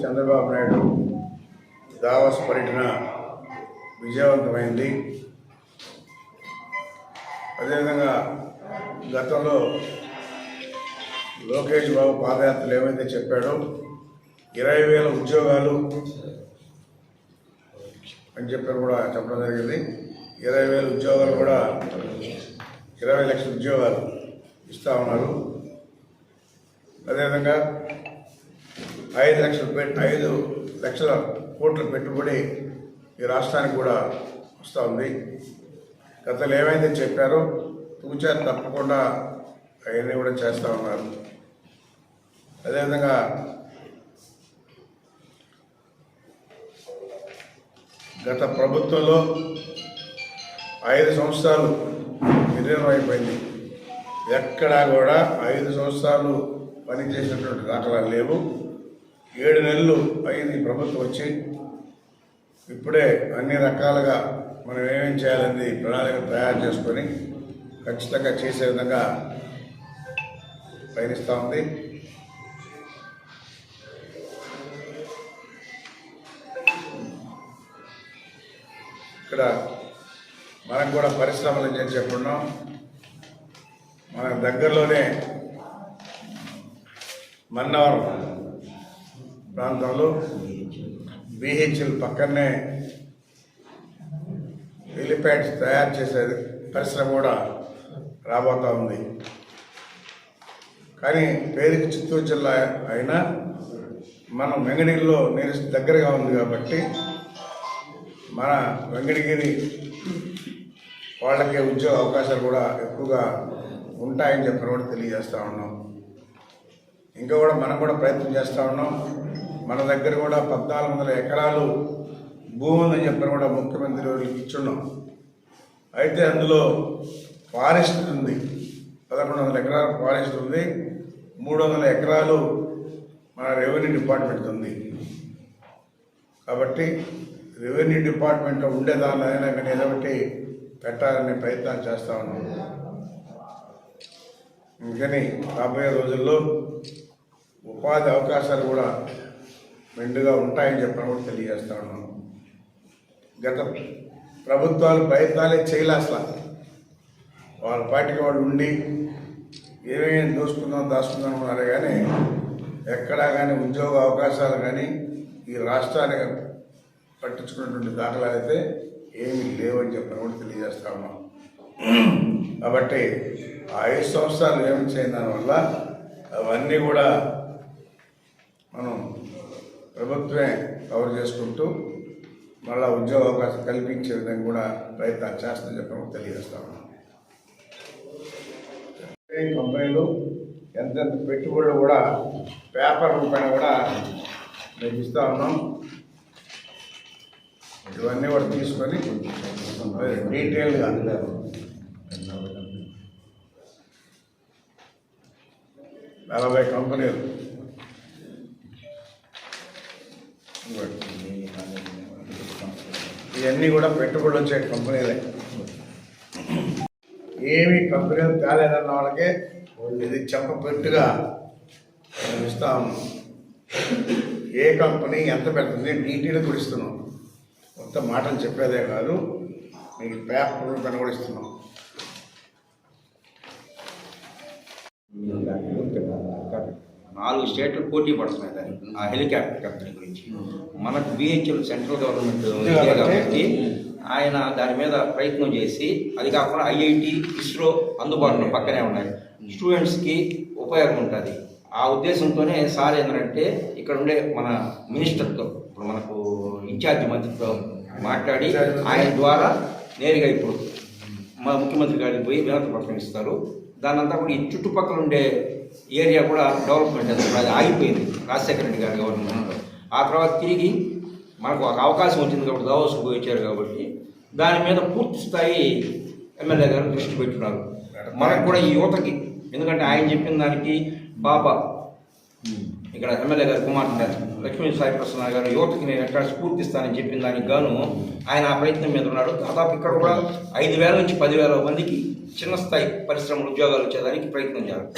చంద్రబాబు నాయుడు దావస్ పర్యటన విజయవంతమైంది. అదేవిధంగా గతంలో లోకేష్ బాబు పాదయాత్రలు ఏమైతే చెప్పాడో ఇరవై వేల ఉద్యోగాలు అని చెప్పారు కూడా చెప్పడం జరిగింది. ఇరవై వేల ఉద్యోగాలు కూడా ఇరవై లక్షల ఉద్యోగాలు ఇస్తూ ఉన్నారు. అదేవిధంగా ఐదు లక్షలు ఐదు లక్షల కోట్ల పెట్టుబడి ఈ రాష్ట్రానికి కూడా వస్తూ ఉంది. గతంలో ఏమైతే చెప్పారో తూచారు తప్పకుండా అవన్నీ కూడా చేస్తూ ఉన్నారు. అదేవిధంగా గత ప్రభుత్వంలో ఐదు సంవత్సరాలు విలీనం అయిపోయింది ఎక్కడా కూడా ఐదు సంవత్సరాలు పనిచేసినటువంటి దాఖలాలు లేవు. ఏడు నెలలు అయింది ప్రభుత్వం వచ్చి. ఇప్పుడే అన్ని రకాలుగా మనం ఏమేం చేయాలని ప్రణాళిక తయారు చేసుకొని ఖచ్చితంగా చేసే విధంగా పయనిస్తూ ఉంది. ఇక్కడ మనకు కూడా పరిశ్రమలు చేసి చెప్పున్నాం చెప్పుకున్నాం. మన దగ్గరలోనే మన్నవరం ప్రాంతంలో బీహెచ్ఎల్ పక్కనే హెలిప్యాడ్స్ తయారు చేసే పరిశ్రమ కూడా రాబోతా ఉంది. కానీ పేరుకి చిత్తూరు జిల్లా అయినా మనం వెంగడిగిరిలో నేను దగ్గరగా ఉంది కాబట్టి మన వెంకటగిరి వాళ్ళకి ఉద్యోగ అవకాశాలు కూడా ఎక్కువగా ఉంటాయని చెప్పిన కూడా తెలియజేస్తూ ఉన్నాం. ఇంకా కూడా మనం కూడా ప్రయత్నం చేస్తూ ఉన్నాం. మన దగ్గర కూడా పద్నాలుగు వందల ఎకరాలు భూమి ఉందని చెప్పిన కూడా ముఖ్యమంత్రి వారికి ఇచ్చున్నాం. అయితే అందులో ఫారెస్ట్ ఉంది. పదకొండు వందల ఎకరాల ఫారెస్ట్ ఉంది. మూడు వందల ఎకరాలు మన రెవెన్యూ డిపార్ట్మెంట్ ఉంది. కాబట్టి రెవెన్యూ డిపార్ట్మెంట్లో ఉండేదాన్ని అయినా కానీ ఏదో ఒకటి పెట్టాలనే ప్రయత్నాలు చేస్తా ఉన్నాం. అందుకని రాబోయే రోజుల్లో ఉపాధి అవకాశాలు కూడా మెండుగా ఉంటాయని చెప్పిన కూడా తెలియజేస్తా ఉన్నాను. గత ప్రభుత్వాలు ప్రయత్నాలే చేయలే అసలు. వాళ్ళ పార్టీకి వాళ్ళు ఉండి ఏమేమి దోసుకుందాం దాచుకుందాం అన్నారు కానీ ఎక్కడా కానీ ఉద్యోగ అవకాశాలు కానీ ఈ రాష్ట్రానికి పట్టించుకున్నటువంటి దాఖలాలు అయితే ఏమీ లేవని చెప్పిన కూడా తెలియజేస్తా ఉన్నాం కాబట్టి ఆ ఐదు సంవత్సరాలు ఏమి చేయడం దానివల్ల అవన్నీ కూడా మనం ప్రభుత్వమే కవర్ చేసుకుంటూ మళ్ళా ఉద్యోగ అవకాశం కల్పించే విధంగా కూడా ప్రయత్నాలు చేస్తామని చెప్పడం తెలియజేస్తాము కంపెనీలు ఎంతెంత పెట్టుబడులు కూడా పేపర్ రూపాయన కూడా మేము ఇస్తా ఉన్నాం. ఇవన్నీ కూడా తీసుకొని డీటెయిల్గా నలభై కంపెనీలు ఇవన్నీ కూడా పెట్టుబడులు వచ్చే కంపెనీలే. ఏమి కంపెనీలు తేలేదన్న వాళ్ళకే ఇది చెప్పపెట్టుగా మేము ఇస్తా. ఏ కంపెనీ ఎంత పెడుతుంది డీటెయిల్ కూడా ఇస్తున్నాం. మొత్తం మాటలు చెప్పేదే కాదు. మీకు పేపర్లు కనబడిస్తున్నాం నాలుగు స్టేట్లు పోటీ పడుతున్నాయి దానికి. ఆ హెలికాప్టర్ కంపెనీ గురించి. మనకు బిహెచ్ఎల్ సెంట్రల్ గవర్నమెంట్ కాబట్టి ఆయన దాని మీద ప్రయత్నం చేసి అది కాకుండా ఐఐటి ఇస్రో అందుబాటులో పక్కనే ఉన్నాయి. స్టూడెంట్స్కి ఉపయోగం ఉంటుంది. ఆ ఉద్దేశంతోనే సార్ ఏంటంటే ఇక్కడ ఉండే మన మినిస్టర్తో ఇప్పుడు మనకు ఇన్ఛార్జి మంత్రితో మాట్లాడి ఆయన ద్వారా నేరుగా ఇప్పుడు మా ముఖ్యమంత్రి గారికి పోయి వినతి పత్రం ఇస్తారు దాని అంతా కూడా ఈ చుట్టుపక్కల ఉండే ఏరియా కూడా డెవలప్మెంట్ అది అది ఆగిపోయింది. రాజశేఖర రెడ్డి గారి గవర్నమెంట్ ఆ తర్వాత తిరిగి మనకు ఒక అవకాశం వచ్చింది కాబట్టి దావోస్కు వచ్చారు కాబట్టి దాని మీద పూర్తి స్థాయి ఎమ్మెల్యే గారు దృష్టి పెట్టున్నారు మనకు కూడా ఈ యువతకి ఎందుకంటే ఆయన చెప్పిన దానికి బాబా Hmm. ఇక్కడ ఎమ్మెల్యే గారు కుమార్తె లక్ష్మీ సాయి ప్రసన్న గారు యువతకి నేను ఎక్కడ స్ఫూర్తిస్తానని చెప్పిన దానికి గాను ఆయన ఆ ప్రయత్నం మీద ఉన్నాడు. దాదాపు ఇక్కడ కూడా ఐదు వేల నుంచి పదివేల మందికి చిన్న స్థాయి పరిశ్రమలు ఉద్యోగాలు వచ్చేదానికి ప్రయత్నం చేయాలి